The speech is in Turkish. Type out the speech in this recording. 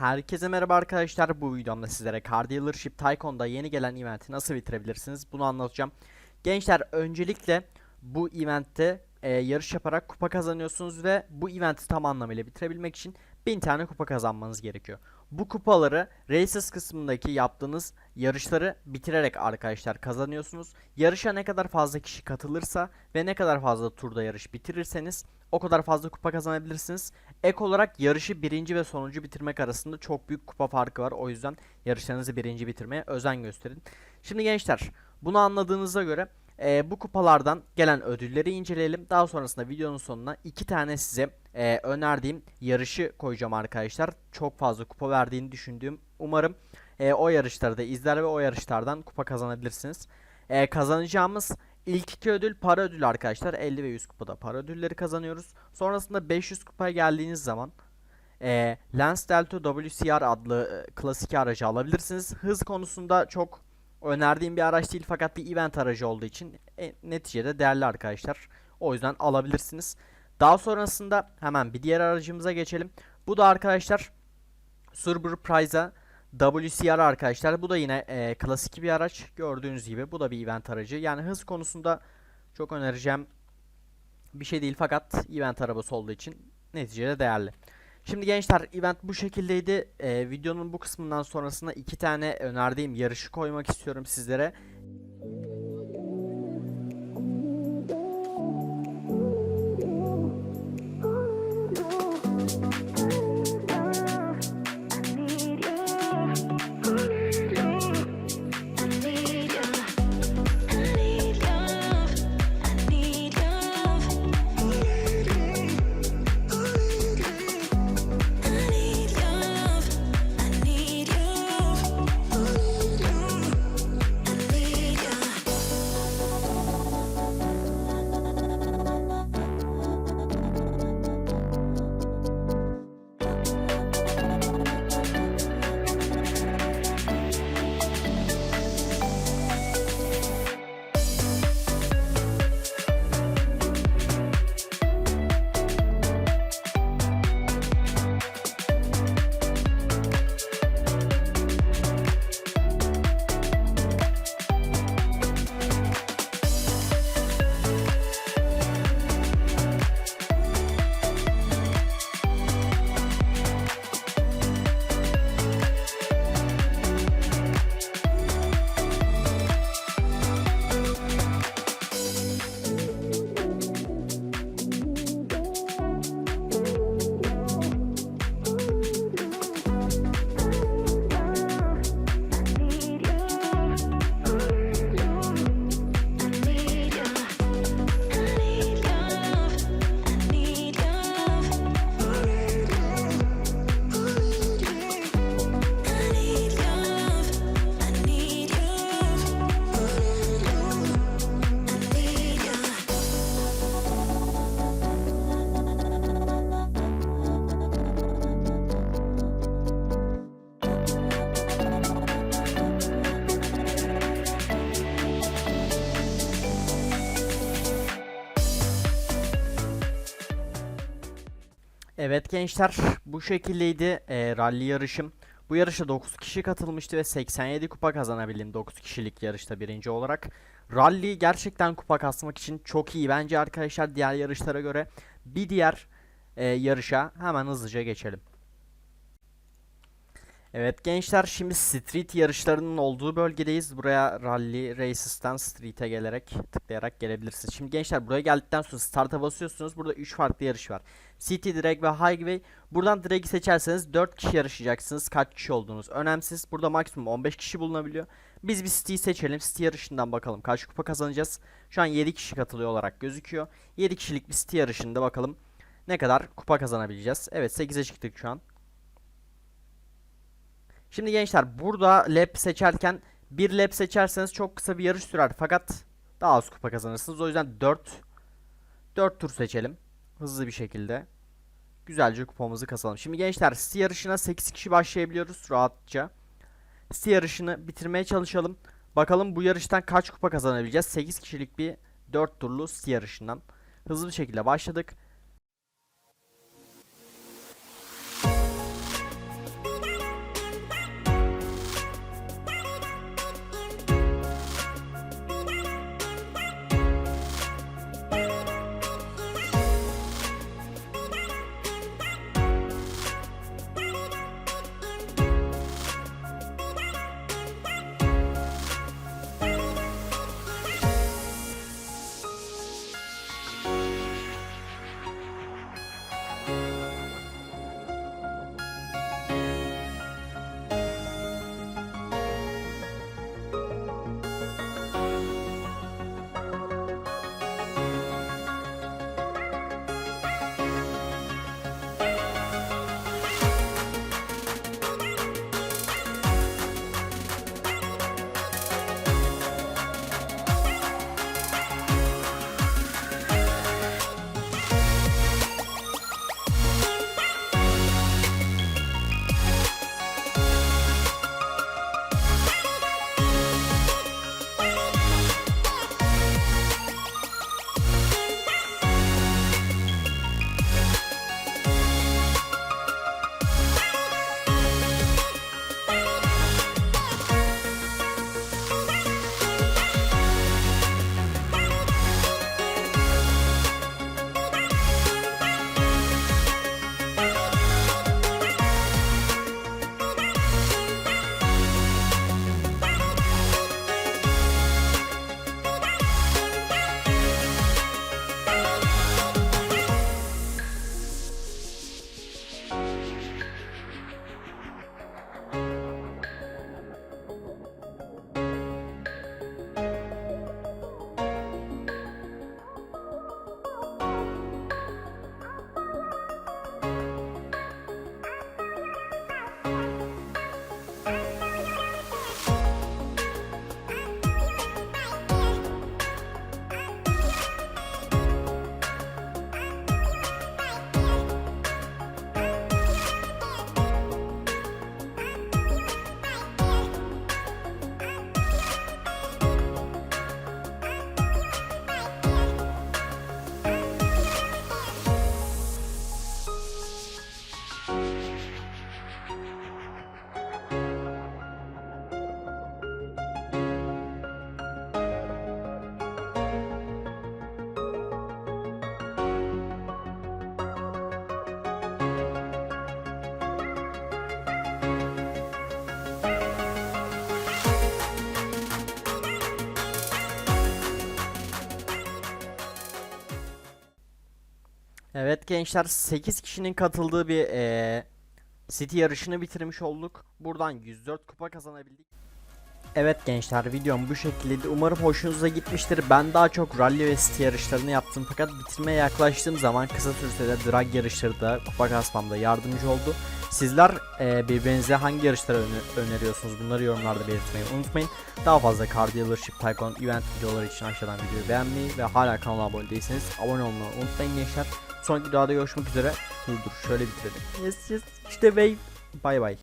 Herkese merhaba arkadaşlar. Bu videomda sizlere Car Dealership Tycoon'da yeni gelen eventi nasıl bitirebilirsiniz bunu anlatacağım. Gençler öncelikle bu eventte e, yarış yaparak kupa kazanıyorsunuz ve bu eventi tam anlamıyla bitirebilmek için 1000 tane kupa kazanmanız gerekiyor. Bu kupaları Races kısmındaki yaptığınız yarışları bitirerek arkadaşlar kazanıyorsunuz. Yarışa ne kadar fazla kişi katılırsa ve ne kadar fazla turda yarış bitirirseniz o kadar fazla kupa kazanabilirsiniz. Ek olarak yarışı birinci ve sonuncu bitirmek arasında çok büyük kupa farkı var. O yüzden yarışlarınızı birinci bitirmeye özen gösterin. Şimdi gençler bunu anladığınıza göre e, bu kupalardan gelen ödülleri inceleyelim. Daha sonrasında videonun sonuna iki tane size e, önerdiğim yarışı koyacağım arkadaşlar. Çok fazla kupa verdiğini düşündüğüm umarım e, o yarışları da izler ve o yarışlardan kupa kazanabilirsiniz. E, kazanacağımız ilk iki ödül para ödülü arkadaşlar. 50 ve 100 kupada para ödülleri kazanıyoruz. Sonrasında 500 kupaya geldiğiniz zaman e, Lance Delta WCR adlı e, klasik aracı alabilirsiniz. Hız konusunda çok önerdiğim bir araç değil fakat bir event aracı olduğu için e, neticede değerli arkadaşlar. O yüzden alabilirsiniz. Daha sonrasında hemen bir diğer aracımıza geçelim. Bu da arkadaşlar Subaru Priza WCR arkadaşlar. Bu da yine e, klasik bir araç. Gördüğünüz gibi bu da bir event aracı. Yani hız konusunda çok önereceğim bir şey değil fakat event arabası olduğu için neticede değerli. Şimdi gençler event bu şekildeydi. E, videonun bu kısmından sonrasında iki tane önerdiğim yarışı koymak istiyorum sizlere. Evet gençler bu şekildeydi e, rally yarışım. Bu yarışa 9 kişi katılmıştı ve 87 kupa kazanabildim 9 kişilik yarışta birinci olarak. Rally gerçekten kupa kasmak için çok iyi bence arkadaşlar diğer yarışlara göre. Bir diğer e, yarışa hemen hızlıca geçelim. Evet gençler şimdi street yarışlarının olduğu bölgedeyiz. Buraya rally races'tan street'e gelerek tıklayarak gelebilirsiniz. Şimdi gençler buraya geldikten sonra start'a basıyorsunuz. Burada 3 farklı yarış var. City, drag ve highway. Buradan drag'i seçerseniz 4 kişi yarışacaksınız. Kaç kişi olduğunuz önemsiz. Burada maksimum 15 kişi bulunabiliyor. Biz bir City'yi seçelim. City yarışından bakalım kaç kupa kazanacağız. Şu an 7 kişi katılıyor olarak gözüküyor. 7 kişilik bir City yarışında bakalım ne kadar kupa kazanabileceğiz. Evet 8'e çıktık şu an. Şimdi gençler burada lap seçerken bir lap seçerseniz çok kısa bir yarış sürer fakat daha az kupa kazanırsınız. O yüzden 4 4 tur seçelim. Hızlı bir şekilde. Güzelce kupamızı kazanalım. Şimdi gençler sti yarışına 8 kişi başlayabiliyoruz rahatça. Sti yarışını bitirmeye çalışalım. Bakalım bu yarıştan kaç kupa kazanabileceğiz. 8 kişilik bir 4 turlu sti yarışından. Hızlı bir şekilde başladık. Evet gençler 8 kişinin katıldığı bir eee City yarışını bitirmiş olduk. Buradan 104 kupa kazanabildik. Evet gençler videom bu şekildeydi. Umarım hoşunuza gitmiştir. Ben daha çok rally ve city yarışlarını yaptım fakat bitirmeye yaklaştığım zaman kısa sürede de drag yarışları da kupa kasmamda yardımcı oldu. Sizler eee, birbirinize hangi yarışları öne- öneriyorsunuz bunları yorumlarda belirtmeyi unutmayın. Daha fazla Car Dealership Tycoon event videoları için aşağıdan videoyu beğenmeyi ve hala kanala abone değilseniz abone olmayı unutmayın gençler. Sonraki videoda görüşmek üzere. Dur dur şöyle bitirelim. Yes yes işte bey. Bay bay.